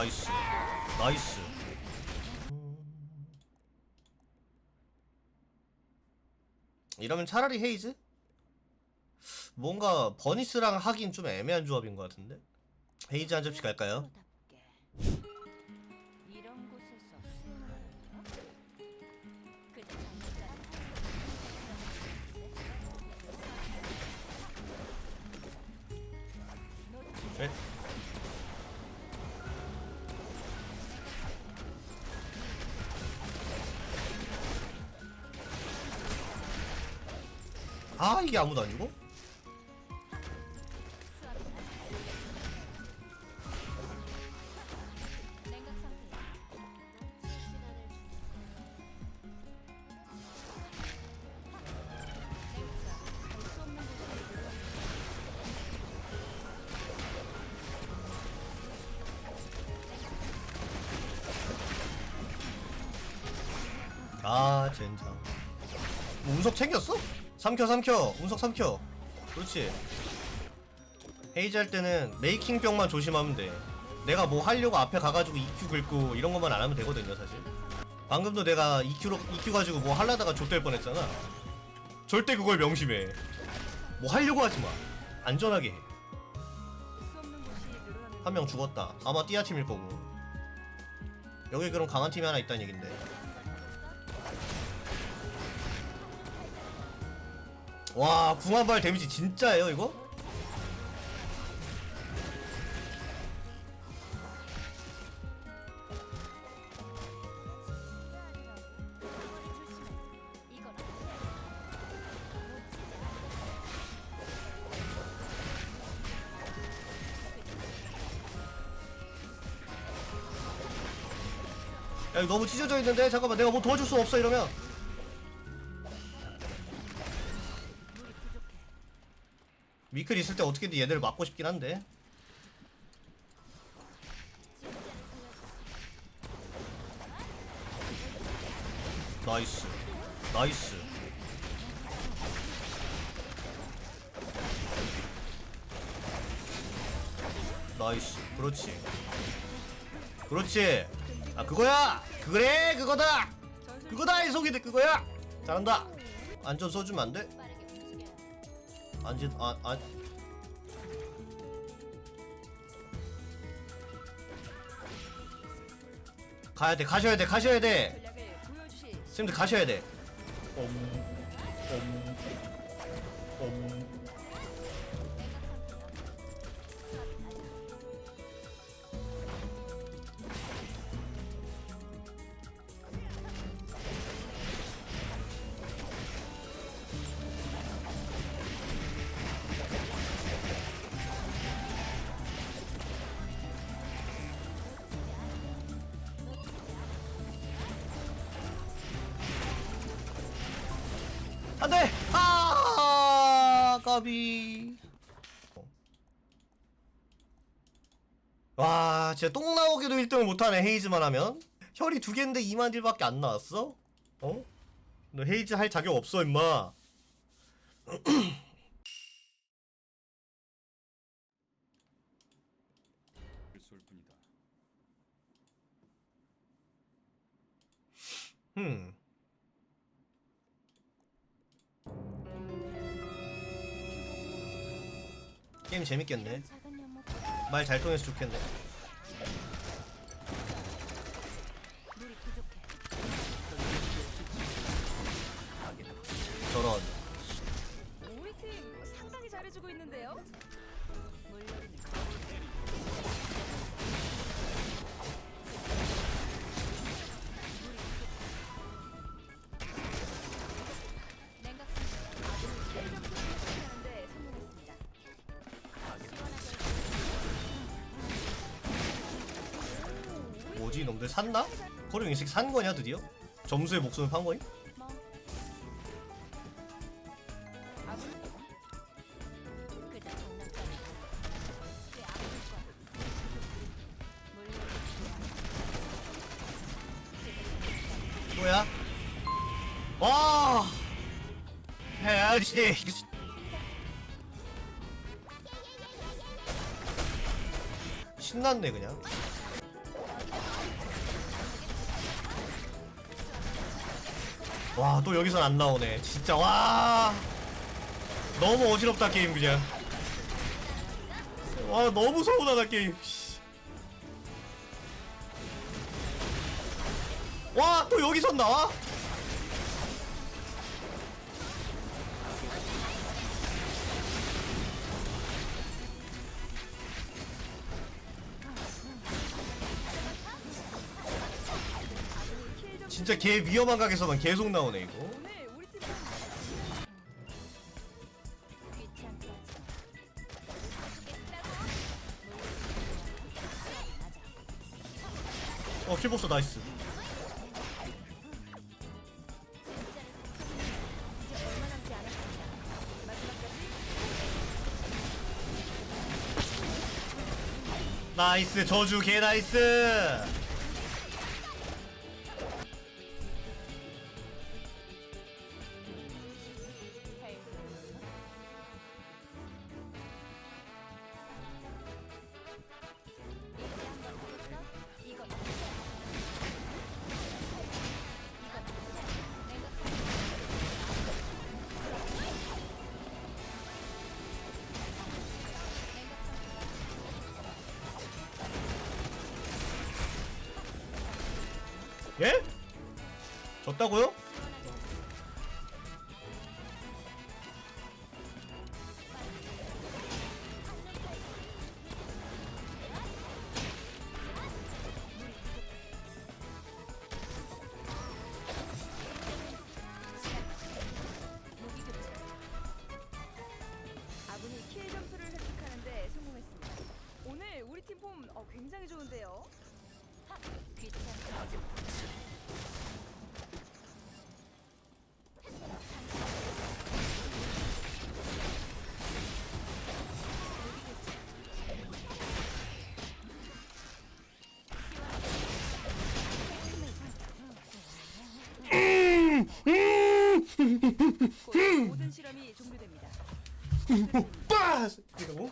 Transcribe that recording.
나이스 나이스 이러면 차라리 헤이즈? 뭔가 버니스랑 하긴 좀 애매한 조합인 것 같은데 헤이즈 한 접시 갈까요? 네. 아 이게 아무도 아니고? 아 젠장 뭐 운석 챙겼어? 삼켜 삼켜. 운석 삼켜. 그렇지. 헤이즈 할 때는 메이킹 병만 조심하면 돼. 내가 뭐 하려고 앞에 가가지고 EQ 긁고 이런 것만 안 하면 되거든요 사실. 방금도 내가 EQ로, EQ 가지고 뭐 하려다가 좆될 뻔했잖아. 절대 그걸 명심해. 뭐 하려고 하지마. 안전하게 늘어나는 한명 죽었다. 아마 띠아팀일 거고. 여기 그럼 강한 팀이 하나 있다는 얘긴데 와 궁한발 데미지 진짜예요 이거? 야 이거 너무 찢어져 있는데 잠깐만 내가 뭐 도와줄 수 없어 이러면 미클 있을 때 어떻게든 얘네를 막고 싶긴 한데. 나이스. 나이스. 나이스. 그렇지. 그렇지. 아 그거야! 그래! 그거다! 그거다 이 속이들! 그거야! 잘한다. 안전 써주면 안 돼? 안전 아 아. 가야 돼 가셔야 돼 가셔야 돼 전략을 보여주시. 쌤들 가셔야 돼. 옴, 옴, 옴. 안돼! 아, 까비. 와, 진짜 똥 나오기도 1등을 못하네, 헤이즈만 하면. 혈이 두 개인데 2만 딜밖에 안 나왔어? 어? 너 헤이즈 할 자격 없어, 임마. 음. 게임 재밌겠네. 말 잘 통해서 좋겠네. 뭐지, 놈들 샀나? 코룡 이식 산 거냐, 드디어? 점수의 목숨을 판. 물론 뭐야? 와! 해야지. 신났네 그냥. 와 또 여기선 안 나오네. 진짜 와. 너무 어지럽다 게임 그냥. 와 너무 서운하다 게임. 와 또 여기선 나와 진짜 개 위험한 각에서만 계속 나오네 이거. 어 킬보스 나이스 나이스 저주 개 나이스 예? 졌다고요? 아군이 킬 점수를 획득하는데 성공했습니다. 오늘 우리 팀폼 어, 굉장히 좋은데요. 곧 모든 실험이 종료됩니다. 빠스 이러고